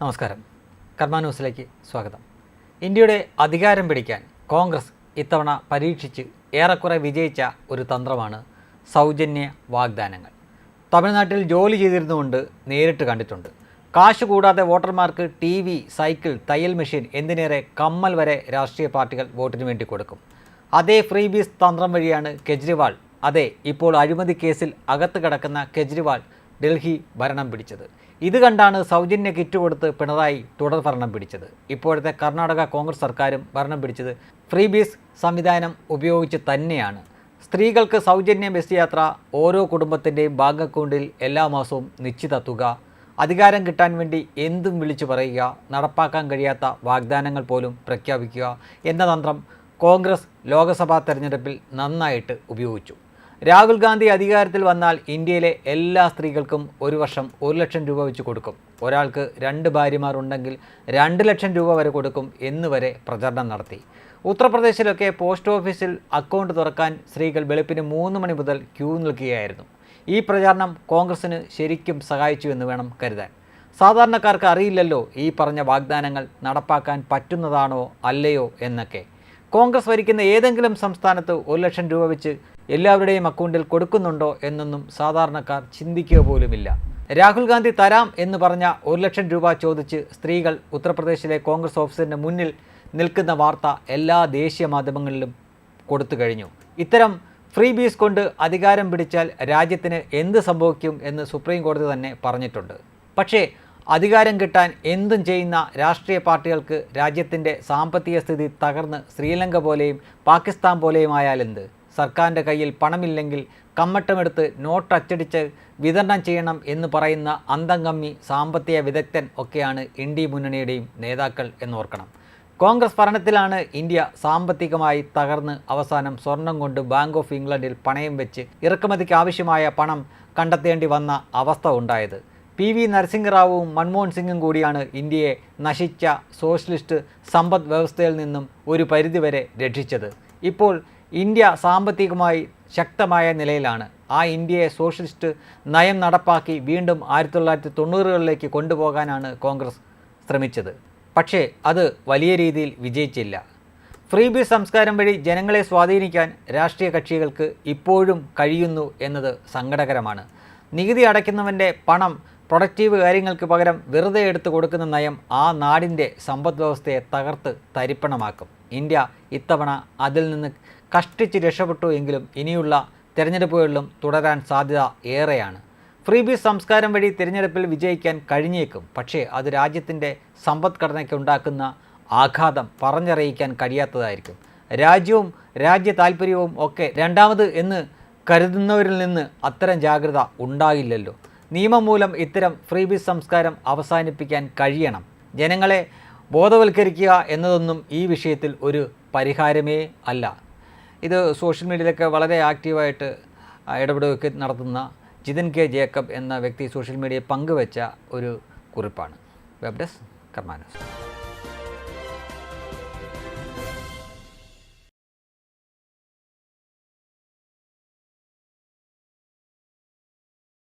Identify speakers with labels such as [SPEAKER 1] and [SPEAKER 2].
[SPEAKER 1] നമസ്കാരം. കർമ്മ ന്യൂസിലേക്ക് സ്വാഗതം. ഇന്ത്യയുടെ അധികാരം പിടിക്കാൻ കോൺഗ്രസ് ഇത്തവണ പരീക്ഷിച്ച് ഏറെക്കുറെ വിജയിച്ച ഒരു തന്ത്രമാണ് സൗജന്യ വാഗ്ദാനങ്ങൾ. തമിഴ്നാട്ടിൽ ജോലി ചെയ്തിരുന്നുകൊണ്ട് നേരിട്ട് കണ്ടിട്ടുണ്ട്. കാശ് കൂടാതെ വോട്ടർമാർക്ക് ടി വി സൈക്കിൾ തയ്യൽ മെഷീൻ എന്തിനേറെ കമ്മൽ വരെ രാഷ്ട്രീയ പാർട്ടികൾ വോട്ടിന് വേണ്ടി കൊടുക്കും. അതേ ഫ്രീ ബീസ് തന്ത്രം വഴിയാണ് കെജ്രിവാൾ. അതെ ഇപ്പോൾ അഴിമതി കേസിൽ അകത്ത് കിടക്കുന്ന കെജ്രിവാൾ ഡൽഹി ഭരണം പിടിച്ചത്. ഇത് കണ്ടാണ് സൗജന്യ കിറ്റ് കൊടുത്ത് പിണറായി തുടർ ഭരണം പിടിച്ചത്. ഇപ്പോഴത്തെ കർണാടക കോൺഗ്രസ് സർക്കാരും ഭരണം പിടിച്ചത് ഫ്രീ ബീസ് സംവിധാനം ഉപയോഗിച്ച് തന്നെയാണ്. സ്ത്രീകൾക്ക് സൗജന്യ ബസ് യാത്ര ഓരോ കുടുംബത്തിന്റെയും ബാങ്ക് അക്കൗണ്ടിൽ എല്ലാ മാസവും നിശ്ചിത തുക അധികാരം കിട്ടാൻ വേണ്ടി എന്തും വിളിച്ചു പറയുക നടപ്പാക്കാൻ കഴിയാത്ത വാഗ്ദാനങ്ങൾ പോലും പ്രഖ്യാപിക്കുക എന്ന തന്ത്രം കോൺഗ്രസ് ലോക്സഭാ തെരഞ്ഞെടുപ്പിൽ നന്നായിട്ട് ഉപയോഗിച്ചു. രാഹുൽ ഗാന്ധി അധികാരത്തിൽ വന്നാൽ ഇന്ത്യയിലെ എല്ലാ സ്ത്രീകൾക്കും ഒരു വർഷം ഒരു ലക്ഷം രൂപ വെച്ച് കൊടുക്കും. ഒരാൾക്ക് രണ്ട് ഭാര്യമാർ ഉണ്ടെങ്കിൽ രണ്ട് ലക്ഷം രൂപ വരെ കൊടുക്കും എന്ന് വരെ പ്രചരണം നടത്തി. ഉത്തർപ്രദേശിലൊക്കെ പോസ്റ്റ് ഓഫീസിൽ അക്കൗണ്ട് തുറക്കാൻ സ്ത്രീകൾ വെളുപ്പിന് മൂന്ന് മണി മുതൽ ക്യൂ നിൽക്കുകയായിരുന്നു. ഈ പ്രചാരണം കോൺഗ്രസിന് ശരിക്കും സഹായിച്ചു എന്ന് വേണം കരുതാൻ. സാധാരണക്കാർക്ക് അറിയില്ലല്ലോ ഈ പറഞ്ഞ വാഗ്ദാനങ്ങൾ നടപ്പാക്കാൻ പറ്റുന്നതാണോ അല്ലയോ എന്നൊക്കെ. കോൺഗ്രസ് ഭരിക്കുന്ന ഏതെങ്കിലും സംസ്ഥാനത്ത് ഒരു ലക്ഷം രൂപ വെച്ച് എല്ലാവരുടെയും അക്കൗണ്ടിൽ കൊടുക്കുന്നുണ്ടോ എന്നൊന്നും സാധാരണക്കാർ ചിന്തിക്കുക പോലുമില്ല. രാഹുൽ ഗാന്ധി തരാം എന്ന് പറഞ്ഞ ഒരു ലക്ഷം രൂപ ചോദിച്ച് സ്ത്രീകൾ ഉത്തർപ്രദേശിലെ കോൺഗ്രസ് ഓഫീസറിന് മുന്നിൽ നിൽക്കുന്ന വാർത്ത എല്ലാ ദേശീയ മാധ്യമങ്ങളിലും കൊടുത്തു കഴിഞ്ഞു. ഇത്തരം ഫ്രീ ബീസ് കൊണ്ട് അധികാരം പിടിച്ചാൽ രാജ്യത്തിന് എന്ത് സംഭവിക്കും എന്ന് സുപ്രീം കോടതി തന്നെ പറഞ്ഞിട്ടുണ്ട്. പക്ഷേ അധികാരം കിട്ടാൻ എന്തും ചെയ്യുന്ന രാഷ്ട്രീയ പാർട്ടികൾക്ക് രാജ്യത്തിന്റെ സാമ്പത്തിക സ്ഥിതി തകർന്ന് ശ്രീലങ്ക പോലെയും പാകിസ്ഥാൻ പോലെയും ആയാലെന്ത്? സർക്കാരിന്റെ കയ്യിൽ പണമില്ലെങ്കിൽ കമ്മട്ടമെടുത്ത് നോട്ട് അച്ചടിച്ച് വിതരണം ചെയ്യണം എന്ന് പറയുന്ന അന്തംകമ്മി സാമ്പത്തിക വിദഗ്ധൻ ഒക്കെയാണ് ഇന്ത്യ മുന്നണിയുടെയും നേതാക്കൾ എന്നോർക്കണം. കോൺഗ്രസ് ഭരണത്തിലാണ് ഇന്ത്യ സാമ്പത്തികമായി തകർന്ന് അവസാനം സ്വർണം കൊണ്ട് ബാങ്ക് ഓഫ് ഇംഗ്ലണ്ടിൽ പണയം വെച്ച് ഇറക്കുമതിക്ക് ആവശ്യമായ പണം കണ്ടെത്തേണ്ടി വന്ന അവസ്ഥ ഉണ്ടായത്. പി വി നരസിംഹറാവുവും മൻമോഹൻ സിംഗും കൂടിയാണ് ഇന്ത്യയെ നശിച്ച സോഷ്യലിസ്റ്റ് സമ്പദ് വ്യവസ്ഥയിൽ നിന്നും ഒരു പരിധിവരെ രക്ഷിച്ചത്. ഇപ്പോൾ ഇന്ത്യ സാമ്പത്തികമായി ശക്തമായ നിലയിലാണ്. ആ ഇന്ത്യയെ സോഷ്യലിസ്റ്റ് നയം നടപ്പാക്കി വീണ്ടും ആയിരത്തി തൊള്ളായിരത്തി തൊണ്ണൂറുകളിലേക്ക് കൊണ്ടുപോകാനാണ് കോൺഗ്രസ് ശ്രമിച്ചത്. പക്ഷേ അത് വലിയ രീതിയിൽ വിജയിച്ചില്ല. ഫ്രീ ബി സംസ്കാരം വഴി ജനങ്ങളെ സ്വാധീനിക്കാൻ രാഷ്ട്രീയ കക്ഷികൾക്ക് ഇപ്പോഴും കഴിയുന്നു എന്നത് സങ്കടകരമാണ്. നികുതി അടയ്ക്കുന്നവന്റെ പണം പ്രൊഡക്റ്റീവ് കാര്യങ്ങൾക്ക് പകരം വെറുതെ എടുത്തു കൊടുക്കുന്ന നയം ആ നാടിന്റെ സമ്പദ് വ്യവസ്ഥയെ തകർത്ത് തരിപ്പണമാക്കും. ഇന്ത്യ ഇത്തവണ അതിൽ നിന്ന് കഷ്ടിച്ച് രക്ഷപ്പെട്ടു എങ്കിലും ഇനിയുള്ള തിരഞ്ഞെടുപ്പുകളിലും തുടരാൻ സാധ്യത ഏറെയാണ്. ഫ്രീ ബീസ് സംസ്കാരം വഴി തിരഞ്ഞെടുപ്പിൽ വിജയിക്കാൻ കഴിഞ്ഞേക്കും. പക്ഷേ അത് രാജ്യത്തിന്റെ സമ്പദ്ഘടനയ്ക്ക് ഉണ്ടാക്കുന്ന ആഘാതം പറഞ്ഞറിയിക്കാൻ കഴിയാത്തതായിരിക്കും. രാജ്യവും രാജ്യ താൽപ്പര്യവും ഒക്കെ രണ്ടാമത് എന്ന് കരുതുന്നവരിൽ നിന്ന് അത്തരം ജാഗ്രത ഉണ്ടാകില്ലല്ലോ നിയമം മൂലം ഇത്തരം ഫ്രീ ബീസ് സംസ്കാരം അവസാനിപ്പിക്കാൻ കഴിയണം. ജനങ്ങളെ ബോധവൽക്കരിക്കുക എന്നതൊന്നും ഈ വിഷയത്തിൽ ഒരു പരിഹാരമേ അല്ല. ഇത് സോഷ്യൽ മീഡിയയിലൊക്കെ വളരെ ആക്റ്റീവായിട്ട് ഇടപെടുകയൊക്കെ നടത്തുന്ന ജിതിൻ കെ ജേക്കബ് എന്ന വ്യക്തി സോഷ്യൽ മീഡിയയിൽ പങ്കുവച്ച ഒരു കുറിപ്പാണ്. Web desk Karma News.